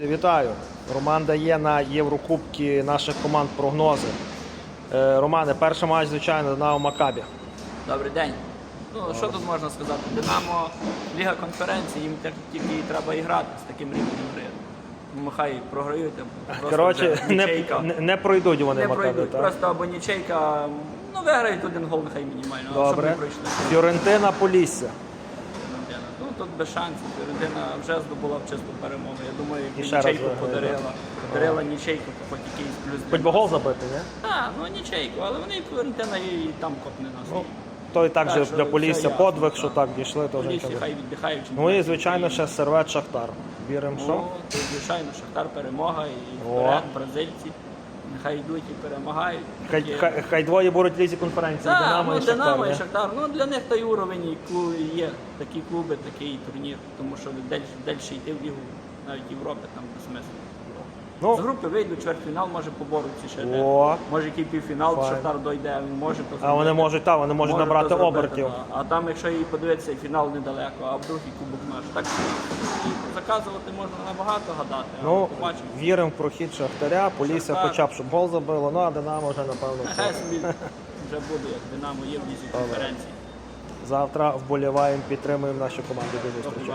Вітаю! Роман дає на Єврокубки наших команд прогнози. Е, Романе, перший матч, звичайно, Динамо Макабі. Добрий день. Ну, що тут можна сказати? Динамо Ліга конференції, їм тільки і треба і грати з таким рівнем гри. Ну, хай програють, Коротше, не, не, не пройдуть вони Не Макабі. пройдуть, так? просто або нічейка, ну виграють один гол, нехай мінімально, щоб Добре. не пройшли. Фіорентина Полісся. Ну тут без шансів. Фіорентина вже здобула в чисту перемогу. Я думаю, І якби нічейку подарила, подарила нічейку, хоч якийсь плюс. Хоч би гол забити, ні? Так, ну нічейку, але вони Фіорентина і там копне нас. Ну, то і так Так, же що для все Полісся ясно, подвиг, так. що так дійшли, то вже Полісся нічого. хай віддихають. Ну і, звичайно, ще сервет Шахтар. Віримо, що? Ну, звичайно, Шахтар перемога і О. вперед, бразильці. Нехай йдуть і перемагають. Хай, хай, хай двоє будуть в лізі конференції. Так, Динамо ну, і Шахтар. Динамо і ні? Шахтар. Ну для них той уровень і клу- є такі клуби, такий турнір, тому що далі, далі йти в лігу, навіть Європи там без смислу. З Ну, групи вийдуть, чвертьфінал може поборються ще. де. О. Може який півфінал Файно. Шахтар дойде, він може то а вони зробити. можуть, так, вони можуть Може набрати то зробити, обертів. да. А там, якщо і подивитися, і фінал недалеко, а вдруг і кубок наш. Так що і заказувати можна набагато гадати. Ну, побачимо. віримо в прохід Шахтаря, Полісся Шахтар. хоча б, щоб гол забило, ну а Динамо вже, напевно, все. Нехай собі вже буде, як Динамо є в лізі конференції. Завтра вболіваємо, підтримуємо наші команди. До зустрічі.